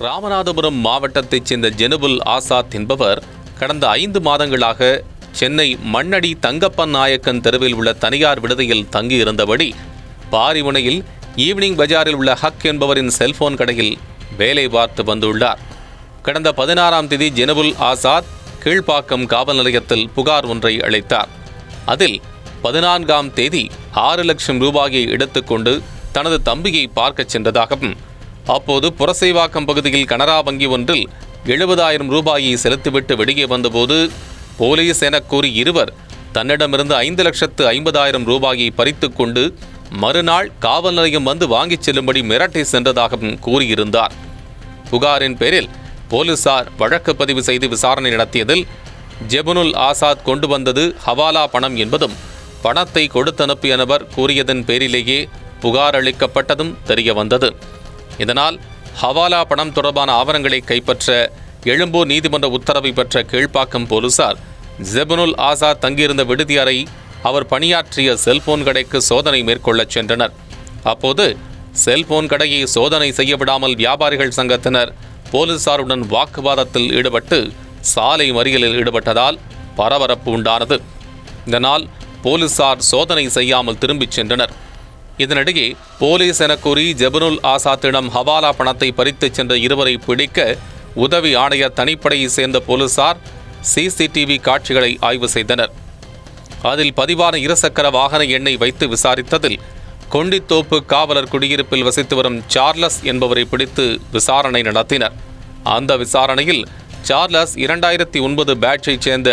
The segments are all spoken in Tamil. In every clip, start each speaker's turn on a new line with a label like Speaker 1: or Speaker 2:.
Speaker 1: ராமநாதபுரம் மாவட்டத்தைச் சேர்ந்த ஜெனுபுல் ஆசாத் என்பவர் கடந்த ஐந்து மாதங்களாக சென்னை மண்ணடி தங்கப்பன் நாயக்கன் தெருவில் உள்ள தனியார் விடுதியில் தங்கியிருந்தபடி பாரிமுனையில் ஈவினிங் பஜாரில் உள்ள ஹக் என்பவரின் செல்போன் கடையில் வேலை பார்த்து வந்துள்ளார். கடந்த பதினாறாம் தேதி ஜெனபுல் ஆசாத் கீழ்ப்பாக்கம் காவல் நிலையத்தில் புகார் ஒன்றை அளித்தார். அதில் பதினான்காம் தேதி ஆறு லட்சம் ரூபாயை எடுத்துக்கொண்டு தனது தம்பியை பார்க்கச் சென்றதாகவும் அப்போது புரசைவாக்கம் பகுதியில் கனரா வங்கி ஒன்றில் எழுபதாயிரம் ரூபாயை செலுத்திவிட்டு வெளியே வந்தபோது போலீஸ் என கூறி இருவர் தன்னிடமிருந்து ஐந்து லட்சத்து ஐம்பதாயிரம் ரூபாயை பறித்து கொண்டு மறுநாள் காவல் நிலையம் வந்து வாங்கிச் செல்லும்படி மிரட்டி சென்றதாகவும் கூறியிருந்தார். புகாரின் பேரில் போலீசார் வழக்கு பதிவு செய்து விசாரணை நடத்தியதில் ஜெபனுல் ஆசாத் கொண்டு வந்தது ஹவாலா பணம் என்பதும் பணத்தை கொடுத்தனுப்பிய நபர் கூறியதன் பேரிலேயே புகார் அளிக்கப்பட்டதும் தெரிய வந்தது இதனால் ஹவாலா பணம் தொடர்பான ஆவணங்களை கைப்பற்ற எழும்பூர் நீதிமன்ற உத்தரவை பெற்ற கீழ்ப்பாக்கம் போலீசார் ஜெபனுல் ஆசாத் தங்கியிருந்த விடுதி அறை அவர் பணியாற்றிய செல்போன் கடைக்கு சோதனை மேற்கொள்ளச் சென்றனர். அப்போது செல்போன் கடையை சோதனை செய்ய விடாமல் வியாபாரிகள் சங்கத்தினர் போலீசாருடன் வாக்குவாதத்தில் ஈடுபட்டு சாலை மறியலில் ஈடுபட்டதால் பரபரப்பு உண்டானது. இதனால் போலீசார் சோதனை செய்யாமல் திரும்பிச் சென்றனர். இதனிடையே போலீஸ் என கூறி ஜெபனுல் ஆசாத்திடம் ஹவாலா பணத்தை பறித்துச் சென்ற இருவரை பிடிக்க உதவி ஆணையர் தனிப்படையைச் சேர்ந்த போலீசார் சிசிடிவி காட்சிகளை ஆய்வு செய்தனர். அதில் பதிவான இருசக்கர வாகன எண்ணை வைத்து விசாரித்ததில் கொண்டித்தோப்பு காவலர் குடியிருப்பில் வசித்து வரும் சார்லஸ் என்பவரை பிடித்து விசாரணை நடத்தினர். அந்த விசாரணையில் சார்லஸ் இரண்டாயிரத்தி ஒன்பது பேட்சைச் சேர்ந்த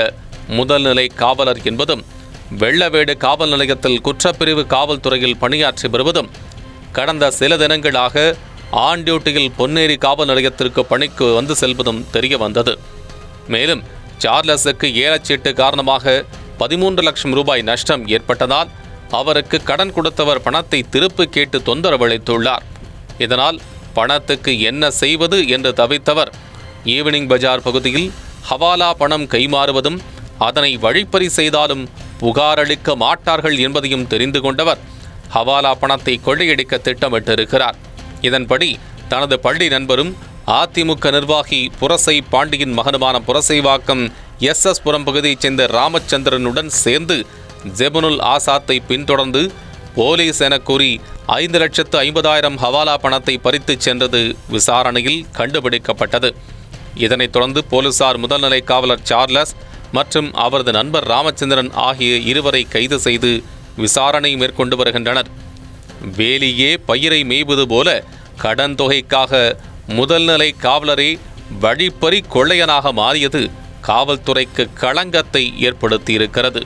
Speaker 1: முதல்நிலை காவலர் என்பதும் வெள்ளவேடு காவல் நிலையத்தில் குற்றப்பிரிவு காவல்துறையில் பணியாற்றி வருவதும் கடந்த சில தினங்களாக ஆன் டியூட்டியில் பொன்னேரி காவல் நிலையத்திற்கு பணிக்கு வந்து செல்வதும் தெரிய வந்தது. மேலும் சார்லஸுக்கு ஏலச்சீட்டு காரணமாக பதிமூன்று லட்சம் ரூபாய் நஷ்டம் ஏற்பட்டதால் அவருக்கு கடன் கொடுத்தவர் பணத்தை திருப்பு கேட்டு தொந்தரவளித்துள்ளார் இதனால் பணத்துக்கு என்ன செய்வது என்று தவித்தவர் ஈவினிங் பஜார் பகுதியில் ஹவாலா பணம் கைமாறுவதும் அதனை வழிப்பறி செய்தாலும் புகாரளிக்க மாட்டார்கள் என்பதையும் தெரிந்து கொண்டவர் ஹவாலா பணத்தை கொள்ளையடிக்க திட்டமிட்டிருக்கிறார். இதன்படி தனது பள்ளி நண்பரும் அதிமுக நிர்வாகி புரசை பாண்டியின் மகனுமான புரசைவாக்கம் எஸ் எஸ் புரம் பகுதியைச் சேர்ந்த ராமச்சந்திரனுடன் சேர்ந்து ஜெபனுல் ஆசாத்தை பின்தொடர்ந்து போலீஸ் என கூறி ஐந்து லட்சத்து ஐம்பதாயிரம் ஹவாலா பணத்தை பறித்துச் சென்றது விசாரணையில் கண்டுபிடிக்கப்பட்டது. இதனைத் தொடர்ந்து போலீசார் முதல்நிலை காவலர் சார்லஸ் மற்றும் அவரது நண்பர் ராமச்சந்திரன் ஆகிய இருவரை கைது செய்து விசாரணை மேற்கொண்டு வருகின்றனர். வேலியே பயிரை மேய்வது போல கடன் தொகைக்காக முதல்நிலை காவலரே வழிப்பறி கொள்ளையனாக மாறியது காவல்துறைக்கு களங்கத்தை ஏற்படுத்தியிருக்கிறது.